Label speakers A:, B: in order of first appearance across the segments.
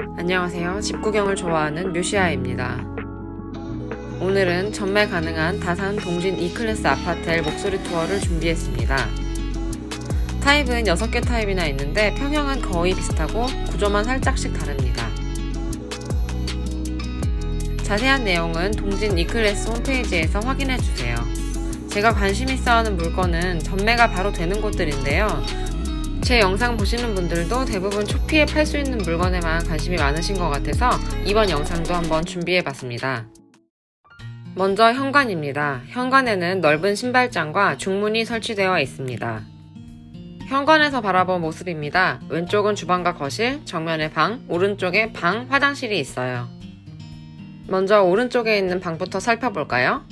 A: 안녕하세요. 집 구경을 좋아하는 뮤시아입니다. 오늘은 전매 가능한 다산 동진 E클래스 아파트의 목소리 투어를 준비했습니다. 타입은 6개 타입이나 있는데 평형은 거의 비슷하고 구조만 살짝씩 다릅니다. 자세한 내용은 동진 E클래스 홈페이지에서 확인해주세요. 제가 관심 있어 하는 물건은 전매가 바로 되는 곳들인데요. 제 영상 보시는 분들도 대부분 초피에 팔 수 있는 물건에만 관심이 많으신 것 같아서 이번 영상도 한번 준비해 봤습니다. 먼저 현관입니다. 현관에는 넓은 신발장과 중문이 설치되어 있습니다. 현관에서 바라본 모습입니다. 왼쪽은 주방과 거실, 정면에 방, 오른쪽에 방, 화장실이 있어요. 먼저 오른쪽에 있는 방부터 살펴볼까요?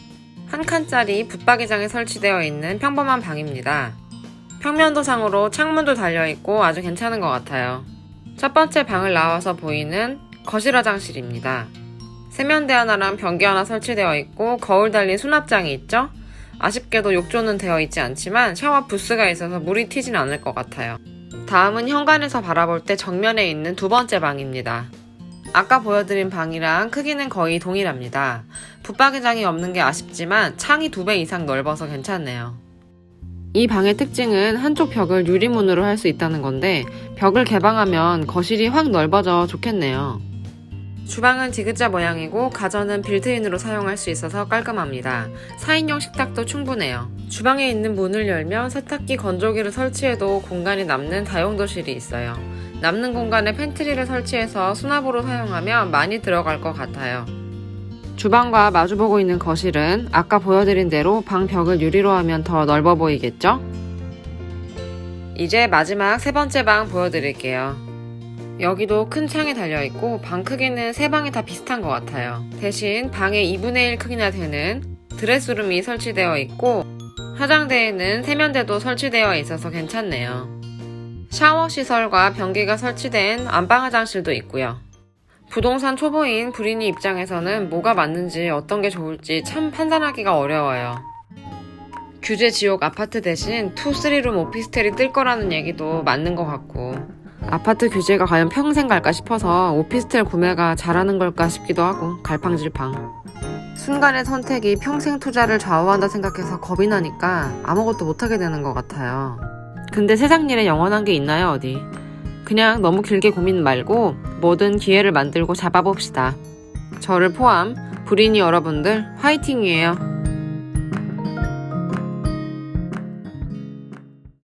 A: 한 칸짜리 붙박이장에 설치되어 있는 평범한 방입니다. 평면도상으로 창문도 달려있고 아주 괜찮은 것 같아요. 첫 번째 방을 나와서 보이는 거실 화장실입니다. 세면대 하나랑 변기 하나 설치되어 있고 거울 달린 수납장이 있죠? 아쉽게도 욕조는 되어 있지 않지만 샤워 부스가 있어서 물이 튀진 않을 것 같아요. 다음은 현관에서 바라볼 때 정면에 있는 두 번째 방입니다. 아까 보여드린 방이랑 크기는 거의 동일합니다. 붙박이장이 없는 게 아쉽지만 창이 두 배 이상 넓어서 괜찮네요. 이 방의 특징은 한쪽 벽을 유리문으로 할 수 있다는 건데 벽을 개방하면 거실이 확 넓어져 좋겠네요. 주방은 디귿자 모양이고 가전은 빌트인으로 사용할 수 있어서 깔끔합니다. 4인용 식탁도 충분해요. 주방에 있는 문을 열면 세탁기 건조기를 설치해도 공간이 남는 다용도실이 있어요. 남는 공간에 팬트리를 설치해서 수납으로 사용하면 많이 들어갈 것 같아요. 주방과 마주보고 있는 거실은 아까 보여드린 대로 방 벽을 유리로 하면 더 넓어 보이겠죠? 이제 마지막 세 번째 방 보여드릴게요. 여기도 큰 창이 달려있고 방 크기는 세 방이 다 비슷한 것 같아요. 대신 방의 2분의 1 크기나 되는 드레스룸이 설치되어 있고 화장대에는 세면대도 설치되어 있어서 괜찮네요. 샤워 시설과 변기가 설치된 안방 화장실도 있고요. 부동산 초보인 불인이 입장에서는 뭐가 맞는지 어떤 게 좋을지 참 판단하기가 어려워요. 규제 지옥 아파트 대신 2, 3룸 오피스텔이 뜰 거라는 얘기도 맞는 것 같고 아파트 규제가 과연 평생 갈까 싶어서 오피스텔 구매가 잘하는 걸까 싶기도 하고 갈팡질팡 순간의 선택이 평생 투자를 좌우한다 생각해서 겁이 나니까 아무것도 못하게 되는 것 같아요. 근데 세상 일에 영원한 게 있나요 어디 그냥 너무 길게 고민 말고 뭐든 기회를 만들고 잡아봅시다. 저를 포함 불인이 여러분들 화이팅이에요.